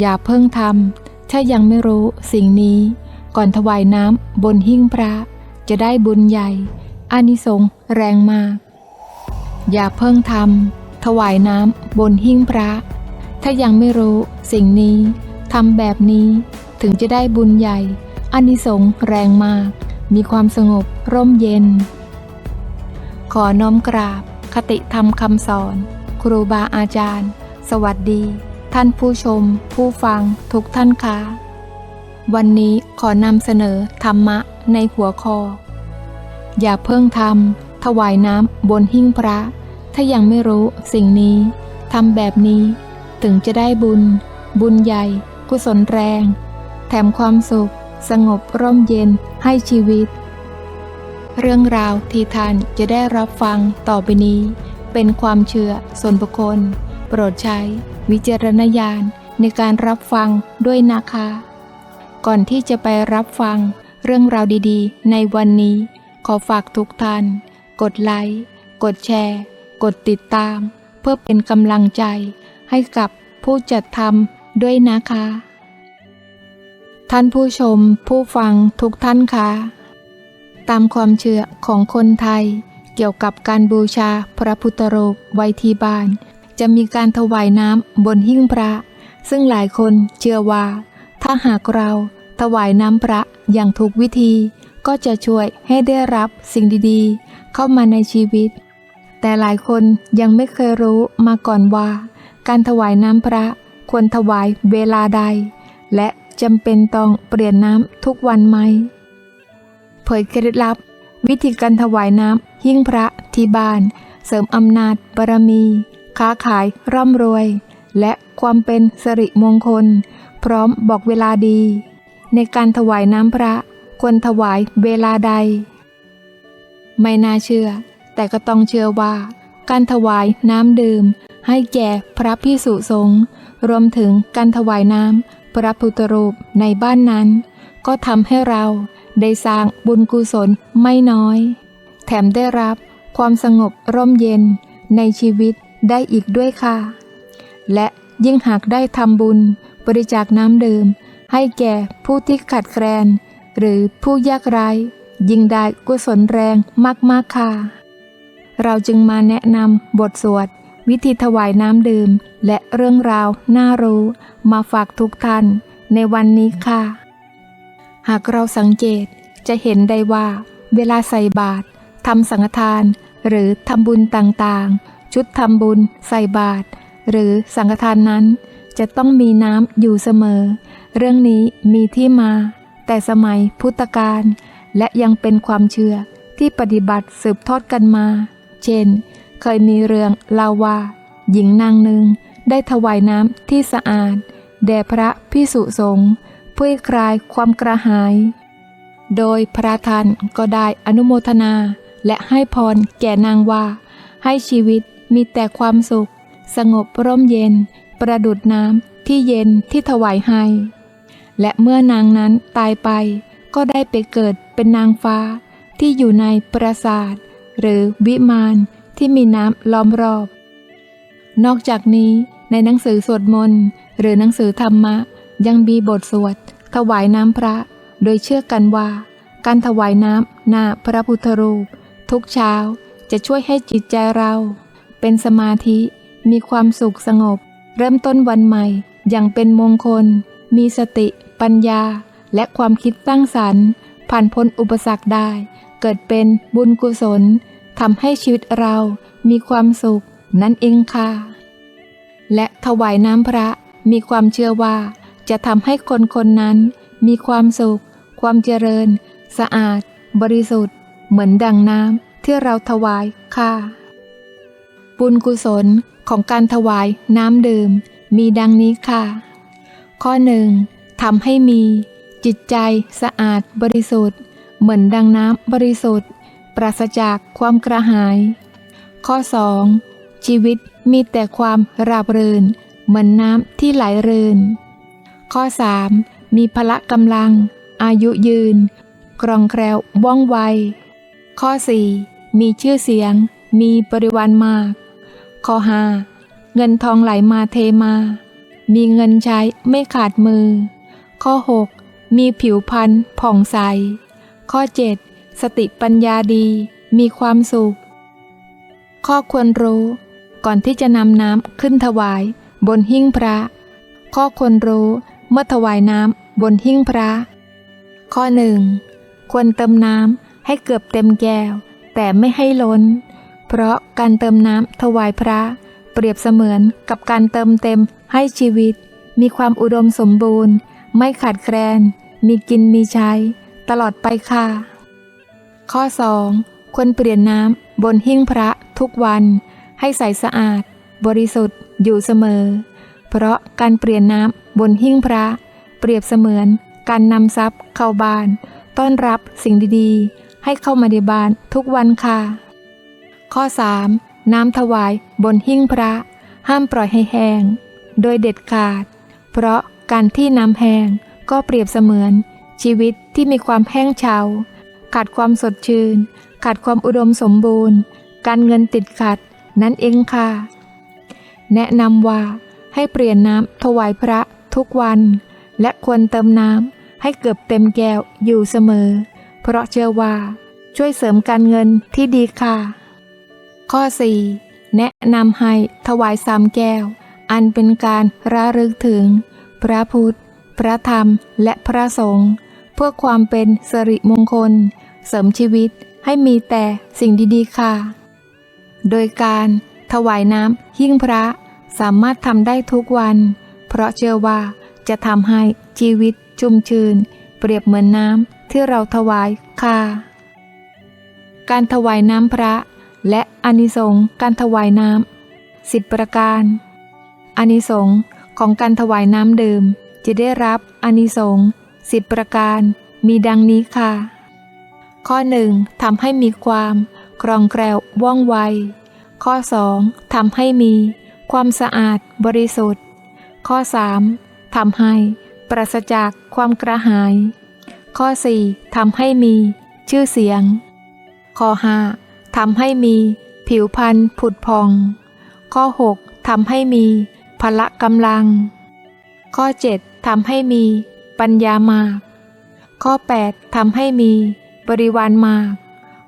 อย่าเพิ่งทำถ้ายังไม่รู้สิ่งนี้ ก่อนถวายน้ำบนหิ้งพระ จะได้บุญใหญ่อานิสงส์แรงมาก อย่าเพิ่งทำถวายน้ำบนหิ้งพระ ถ้ายังไม่รู้สิ่งนี้ทำแบบนี้ถึงจะได้บุญใหญ่อานิสงส์แรงมาก มีความสงบร่มเย็น ขอน้อมกราบคติธรรมคำสอน ครูบาอาจารย์ สวัสดี ท่านผู้ชม ผู้ฟังทุกท่านคะวันนี้ขอนำเสนอธรรมะในหัวข้ออย่าเพิ่งทำถวายน้ำบนหิ้งพระ ถ้ายังไม่รู้สิ่งนี้ทำแบบนี้ ถึงจะได้บุญ บุญใหญ่ กุศลแรง แถมความสุข สงบร่มเย็นให้ชีวิต เรื่องราวที่ท่านจะได้รับฟังต่อไปนี้ เป็นความเชื่อส่วนบุคคล ปรดใช้ วิจารณญาณในการรับฟังด้วยนะคะ ก่อนที่จะไปรับฟังเรื่องราวดีๆ ในวันนี้ ขอฝากทุกท่าน กดไลค์กดแชร์ กดติดตาม เพื่อเป็นกำลังใจ ให้กับผู้จัดทำด้วยนะคะ ท่านผู้ชมผู้ฟังทุกท่านคะตามความเชื่อของคนไทยเกี่ยวกับการบูชาพระพุทธรูปไว้ที่บ้าน จะมีการถวายน้ำบนหิ้งพระ ซึ่งหลายคนเชื่อว่า ถ้าหากเราถวายน้ำพระอย่างถูกวิธี ก็จะช่วยให้ได้รับสิ่งดีๆ เข้ามาในชีวิต แต่หลายคนยังไม่เคยรู้มาก่อนว่า การถวายน้ำพระควรถวายเวลาใด และจำเป็นต้องเปลี่ยนน้ำทุกวันไหม เผยเคล็ดลับ วิธีการถวายน้ำหิ้งพระที่บ้าน เสริมอำนาจบารมี ค้าขายร่ำรวย และความเป็นสิริมงคล พร้อมบอกเวลาดี ในการถวายน้ำพระ ควรถวายเวลาใด ไม่น่าเชื่อ แต่ก็ต้องเชื่อว่า การถวายน้ำดื่ม ให้แก่พระพิสุสงฆ์รวมถึงการถวายน้ำพระพุทธรูปในบ้านนั้น ก็ทำให้เราได้สร้างบุญกุศลไม่น้อย แถมได้รับความสงบร่มเย็นในชีวิต ได้อีกด้วยค่ะ และยิ่งหากได้ทำบุญ บริจาคน้ำดื่ม ให้แก่ผู้ที่ขาดแคลน หรือผู้ยากไร้ ยิ่งได้กุศลแรงมากๆค่ะ เราจึงมาแนะนำบทสวด วิธีถวายน้ำดื่ม และเรื่องราวน่ารู้ มาฝากทุกท่านในวันนี้ค่ะ หากเราสังเกตจะเห็นได้ว่า เวลาใส่บาตรทำสังฆทาน หรือทำบุญต่างๆ ชุดทำบุญ ใส่บาตรหรือสังฆทานนั้น จะต้องมีน้ำอยู่เสมอ เรื่องนี้มีที่มา แต่สมัยพุทธกาลและยังเป็นความเชื่อที่ปฏิบัติสืบทอดกันมา เช่น เคยมีเรื่องเล่าว่า หญิงนางหนึ่งได้ถวายน้ำที่สะอาด แด่พระพิสุสงฆ์เพื่อคลายความกระหาย โดยพระท่านก็ได้อนุโมทนา และให้พรแก่นางว่า ให้ชีวิต มีแต่ความสุข สงบร่มเย็น ประดุดน้ำที่เย็นที่ถวายให้ และเมื่อนางนั้นตายไป ก็ได้ไปเกิดเป็นนางฟ้าที่อยู่ในปราสาท หรือวิมานที่มีน้ำล้อมรอบ นอกจากนี้ในหนังสือสวดมนต์หรือหนังสือธรรมะ ยังมีบทสวด ถวายน้ำพระ โดยเชื่อกันว่า การถวายน้ำหน้าพระพุทธรูป ทุกเช้าจะช่วยให้จิตใจเรา เป็นสมาธิ มีความสุขสงบ เริ่มต้นวันใหม่ อย่างเป็นมงคล มีสติ ปัญญา และความคิดสร้างสรรค์ ผ่านพ้นอุปสรรคได้ เกิดเป็นบุญกุศลทำให้ชีวิตเรามีความสุขนั่นเองค่ะ และถวายน้ำพระมีความเชื่อว่า จะทำให้คนคนนั้น มีความสุข ความเจริญ สะอาด บริสุทธิ์ เหมือนดังน้ำที่เราถวายค่ะ บุญกุศลของการถวายน้ำดื่ม มีดังนี้ค่ะ ข้อหนึ่งทำให้มี จิตใจสะอาดบริสุทธิ์ เหมือนดังน้ำบริสุทธิ์ ปราศจากความกระหาย ข้อสองชีวิตมีแต่ความราบรื่น เหมือนน้ำที่ไหลรื่น ข้อ 3. มีพละกำลัง อายุยืน กรองแคล้วว่องไว ข้อ 4. มีชื่อเสียง มีบริวารมาก ข้อ 5. เงินทองไหลมาเทมา มีเงินใช้ไม่ขาดมือ ข้อ 6. มีผิวพรรณผ่องใส ข้อ 7. สติปัญญาดี มีความสุข ข้อควรรู้ ก่อนที่จะนำน้ำขึ้นถวาย บนหิ้งพระ ข้อควรรู้เมื่อถวายน้ำบนหิ้งพระ ข้อหนึ่งควรเติมน้ำให้เกือบเต็มแก้ว แต่ไม่ให้ล้น เพราะการเติมน้ำถวายพระ เปรียบเสมือนกับการเติมเต็มให้ชีวิต มีความอุดมสมบูรณ์ ไม่ขาดแคลน มีกินมีใช้ ตลอดไปค่ะ ข้อ 2. ควรเปลี่ยนน้ำบนหิ้งพระทุกวัน ให้ใสสะอาด บริสุทธิ์อยู่เสมอ เพราะการเปลี่ยนน้ำบนหิ้งพระ เปรียบเสมือนการนำทรัพย์เข้าบ้าน ต้อนรับสิ่งดีๆ ให้เข้ามาในบ้านทุกวันค่ะ ข้อ 3. น้ำถวายบนหิ้งพระ ห้ามปล่อยให้แห้ง โดยเด็ดขาด เพราะการที่น้ำแห้งก็เปรียบเสมือน ชีวิตที่มีความแห้งเฉาขาดความสดชื่น ขาดความอุดมสมบูรณ์ การเงินติดขัด นั่นเองค่ะ แนะนำว่าให้เปลี่ยนน้ำถวายพระทุกวัน และควรเติมน้ำให้เกือบเต็มแก้วอยู่เสมอ เพราะเชื่อว่า ช่วยเสริมการเงินที่ดีค่ะ ข้อ 4. แนะนำให้ถวายสามแก้ว อันเป็นการระลึกถึง พระพุทธ พระธรรม และพระสงฆ์เพื่อความเป็นสิริมงคล เสริมชีวิตให้มีแต่สิ่งดีๆค่ะ โดยการถวายน้ำหิ้งพระสามารถทำได้ทุกวัน เพราะเชื่อว่าจะทำให้ชีวิตชุ่มชื่นเปรียบเหมือนน้ำที่เราถวายค่ะ การถวายน้ำพระ และอานิสงส์การถวายน้ำสิบประการอานิสงส์ของการถวายน้ำดื่มจะได้รับอานิสงส์สิบประการมีดังนี้ค่ะ ข้อหนึ่งทำให้มีความคล่องแคลวว่องไว ข้อ 2. ทำให้มีความสะอาดบริสุทธิ์ ข้อ 3. ทำให้ปราศจากความกระหาย ข้อ 4. ทำให้มีชื่อเสียง ข้อ 5. ทำให้มี ผิวพรรณผุดพอง ข้อ 6. ทำให้มีพละกำลัง ข้อ 7. ทำให้มี ปัญญามาก ข้อ 8. ทำให้มีบริวารมาก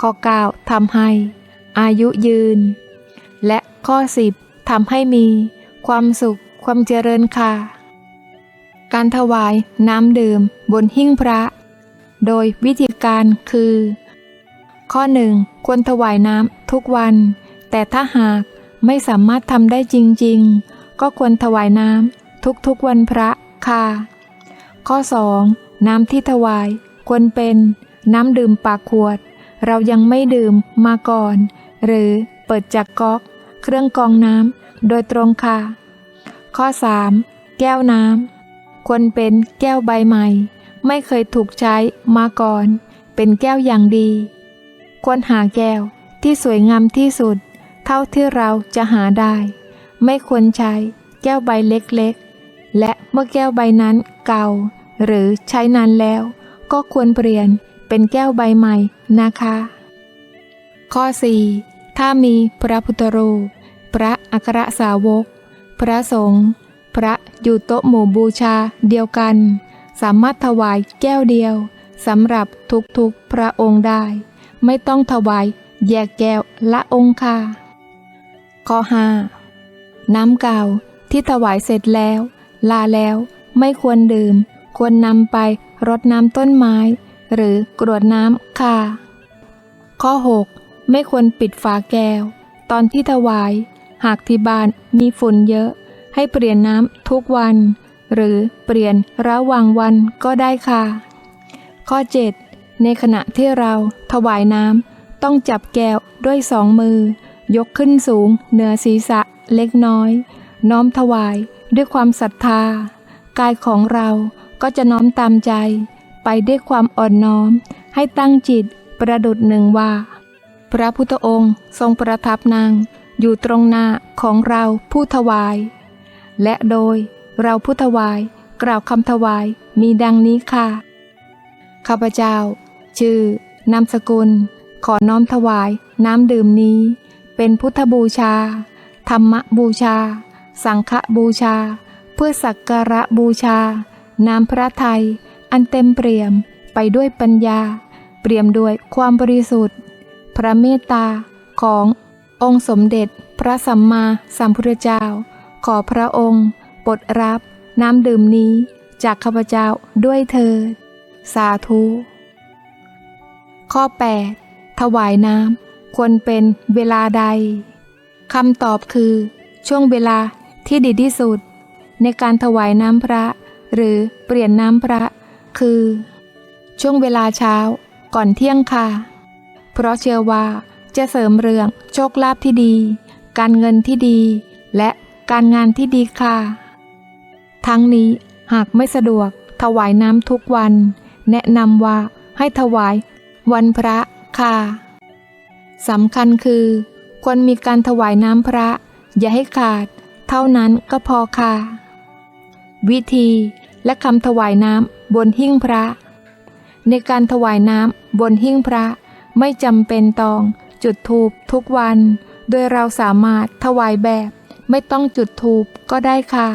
ข้อ 9. ทำให้ อายุยืน และข้อ 10ทำให้มี ความสุขความเจริญค่ะ การถวายน้ำดื่มบนหิ้งพระ โดยวิธีการคือ ข้อหนึ่งควรถวายน้ำทุกวัน แต่ถ้าหากไม่สามารถทำได้จริง ๆ ก็ควรถวายน้ำทุกๆวันพระค่ะ ข้อ 2. น้ำที่ถวายควรเป็น น้ำดื่มปากขวด เรายังไม่ดื่มมาก่อน หรือเปิดจากก๊อก เครื่องกรองน้ำโดยตรงค่ะ ข้อ 3. แก้วน้ำควรเป็นแก้วใบใหม่ ไม่เคยถูกใช้มาก่อน เป็นแก้วอย่างดี ควรหาแก้วที่สวยงามที่สุด เท่าที่เราจะหาได้ ไม่ควรใช้แก้วใบเล็กๆ และเมื่อแก้วใบนั้นเก่า หรือใช้นานแล้ว ก็ควรเปลี่ยนเป็นแก้วใบใหม่นะคะ ข้อ 4. ถ้ามีพระพุทธรูป พระอัครสาวก พระสงฆ์พระอยู่โต๊ะหมู่บูชาเดียวกัน สามารถถวายแก้วเดียวสำหรับทุกๆพระองค์ได้ ไม่ต้องถวายแยกแก้วละองค์ค่ะข้อ 5. น้ำเก่าที่ถวายเสร็จแล้ว ลาแล้วไม่ควรดื่ม ควรนำไปรดน้ำต้นไม้ หรือกรวดน้ำค่ะ ข้อ 6. ไม่ควรปิดฝาแก้ว ตอนที่ถวาย หากที่บ้านมีฝุ่นเยอะ ให้เปลี่ยนน้ำทุกวัน หรือเปลี่ยนระหว่างวันก็ได้ค่ะ ข้อ 7. ในขณะที่เราถวายน้ำต้องจับแก้วด้วยสองมือ ยกขึ้นสูง เหนือศีรษะเล็กน้อย น้อมถวายด้วยความศรัทธา กายของเราก็จะน้อมตามใจ ไปด้วยความอ่อนน้อม ให้ตั้งจิตประดุดหนึ่งว่า พระพุทธองค์ทรงประทับนางอยู่ตรงหน้าของเราผู้ถวาย และโดยเราผู้ถวายกล่าวคำถวายมีดังนี้ค่ะ ข้าพเจ้า ชื่อ นามสกุล ขอน้อมถวาย น้ำดื่มนี้ เป็นพุทธบูชา ธรรมบูชา สังฆบูชา เพื่อสักการะบูชา น้ำพระทัย อันเต็มเปี่ยมไปด้วยปัญญา เปี่ยมด้วยความบริสุทธิ์ พระเมตตาขององค์สมเด็จพระสัมมาสัมพุทธเจ้า ขอพระองค์โปรดรับน้ำดื่มนี้จากข้าพเจ้าด้วยเถิดสาธุ ข้อ 8 ถวายน้ำควรเป็นเวลาใดคำตอบคือ ช่วงเวลาที่ดีที่สุด ในการถวายน้ำพระ หรือเปลี่ยนน้ำพระ คือ ช่วงเวลาเช้าก่อนเที่ยงค่ะ เพราะเชื่อว่าจะเสริมเรื่องโชคลาภที่ดี การเงินที่ดี และการงานที่ดีค่ะ ทั้งนี้หากไม่สะดวกถวายน้ำทุกวัน แนะนำว่าให้ถวาย วันพระค่ะสำคัญคือ ควรมีการถวายน้ำพระ อย่าให้ขาด เท่านั้นก็พอค่ะ วิธีและคำถวายน้ำบนหิ้งพระ ในการถวายน้ำบนหิ้งพระไม่จำเป็นต้องจุดธูปทุกวัน โดยเราสามารถถวายแบบไม่ต้องจุดธูปก็ได้ค่ะ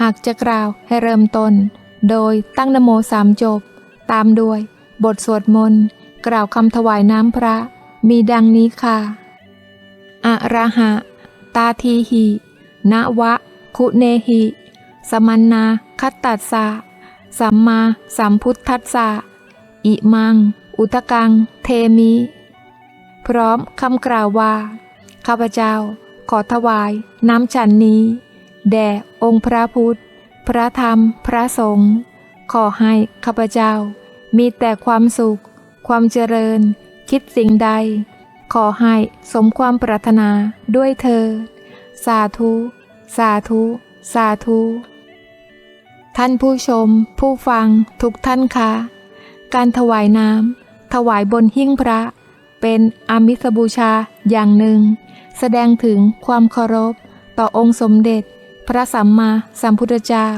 หากจะกล่าวให้เริ่มต้น โดยตั้งนโมสามจบ ตามด้วย บทสวดมนต์ กล่าวคำถวายน้ำพระ มีดังนี้ค่ะ อะระหะ ตาทีหินะวะ คุเนหิ สมันนาคัตตัสสะ สัมมาสัมพุทธัสสะ อิมัง อุตกัง เทมิ พร้อมคำกล่าวว่า ข้าพเจ้า ขอถวาย น้ำฉันนี้ แด่องค์พระพุทธ พระธรรม พระสงฆ์ ขอให้ข้าพเจ้า มีแต่ความสุข ความเจริญ คิดสิ่งใด ขอให้สมความปรารถนาด้วยเธอ สาธุ สาธุ สาธุ ท่านผู้ชม ผู้ฟังทุกท่านคะ การถวายน้ำถวายบนหิ้งพระ เป็นอามิสบูชาอย่างหนึ่ง แสดงถึงความเคารพ ต่อองค์สมเด็จ พระสัมมาสัมพุทธเจ้า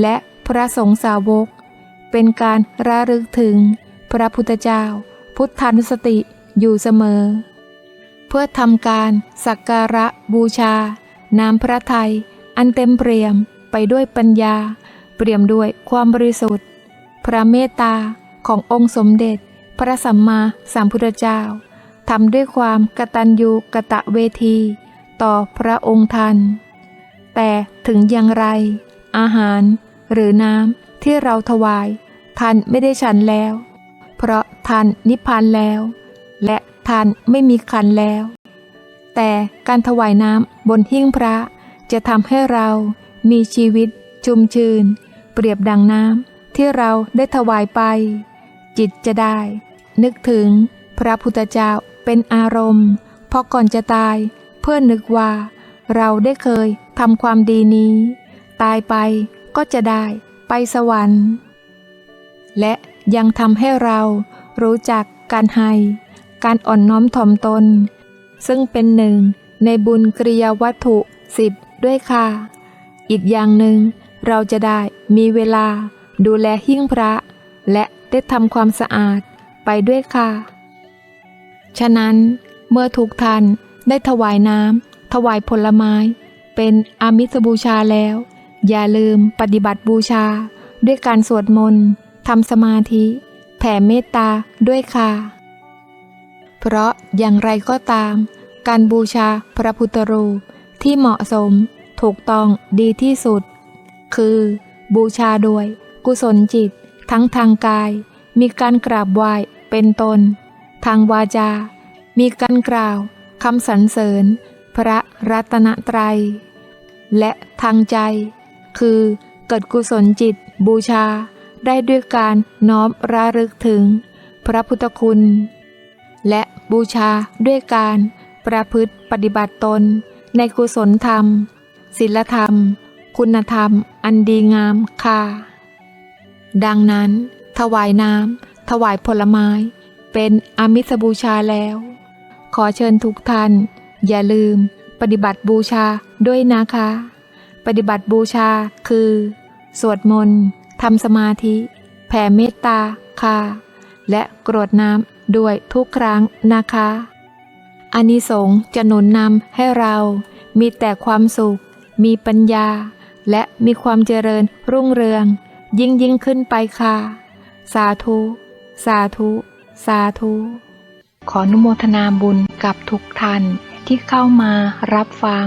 และพระสงฆ์สาวก เป็นการระลึกถึงพระพุทธเจ้า พุทธานุสติอยู่เสมอ เพื่อทำการสักการะบูชา น้ำพระทัยอันเต็มเปี่ยมไปด้วยปัญญา เปี่ยมด้วยความบริสุทธิ์ พระเมตตาขององค์สมเด็จ พระสัมมาสัมพุทธเจ้าทำด้วยความกตัญญูกะตะเวที ต่อพระองค์ท่านแต่ถึงอย่างไร อาหารหรือน้ำ ที่เราถวาย ท่านไม่ได้ฉันแล้ว เพราะท่านนิพพานแล้ว และท่านไม่มีคันแล้ว แต่การถวายน้ำบนหิ้งพระจะทำให้เรามีชีวิตจุมชื่น เปรียบดังน้ำที่เราได้ถวายไป จิตจะได้ นึกถึงพระพุทธเจ้าเป็นอารมณ์พราะก่อนจะตายเพื่อนึกว่า เราได้เคยทำความดีนี้ ตายไปก็จะได้ ไปสวรรค์ และยังทำให้เรารู้จักการให้ การอ่อนน้อมถ่อมตน ซึ่งเป็นหนึ่งในบุญกริยาวัตถุสิบด้วยค่ะ อีกอย่างหนึ่งเราจะได้มีเวลาดูแลหิ้งพระ และได้ทำความสะอาดไปด้วยค่ะ ฉะนั้นเมื่อทุกท่านได้ถวายน้ำถวายผลไม้ เป็นอามิสบูชาแล้ว อย่าลืมปฏิบัติบูชา ด้วยการสวดมนต์ทำสมาธิ แผ่เมตตาด้วยค่ะ เพราะอย่างไรก็ตาม การบูชาพระพุทธรูปที่เหมาะสมถูกต้องดีที่สุด คือ บูชาด้วย กุศลจิต ทั้งทางกาย มีการกราบไหว้เป็นตน ทางวาจา มีการกล่าวคำสรรเสริญ พระรัตนตรัย และทางใจ คือเกิดกุศลจิตบูชา ได้ด้วยการน้อมระลึกถึง พระพุทธคุณ และบูชาด้วยการประพฤติปฏิบัติตน ในกุศลธรรมศีลธรรม คุณธรรม อันดีงามค่ะ ดังนั้น ถวายน้ำถวายผลไม้ เป็นอามิสบูชาแล้ว ขอเชิญทุกท่าน อย่าลืมปฏิบัติบูชาด้วยนะคะ ปฏิบัติบูชา คือ สวดมนต์ทำสมาธิ แผ่เมตตาค่ะและกรวดน้ำด้วยทุกครั้งนะคะอานิสงส์จะหนุนนำให้เรา มีแต่ความสุข มีปัญญา และมีความเจริญรุ่งเรือง ยิ่งยิ่งขึ้นไปค่ะ สาธุ สาธุ สาธุ ขออนุโมทนาบุญกับทุกท่านที่เข้ามารับฟัง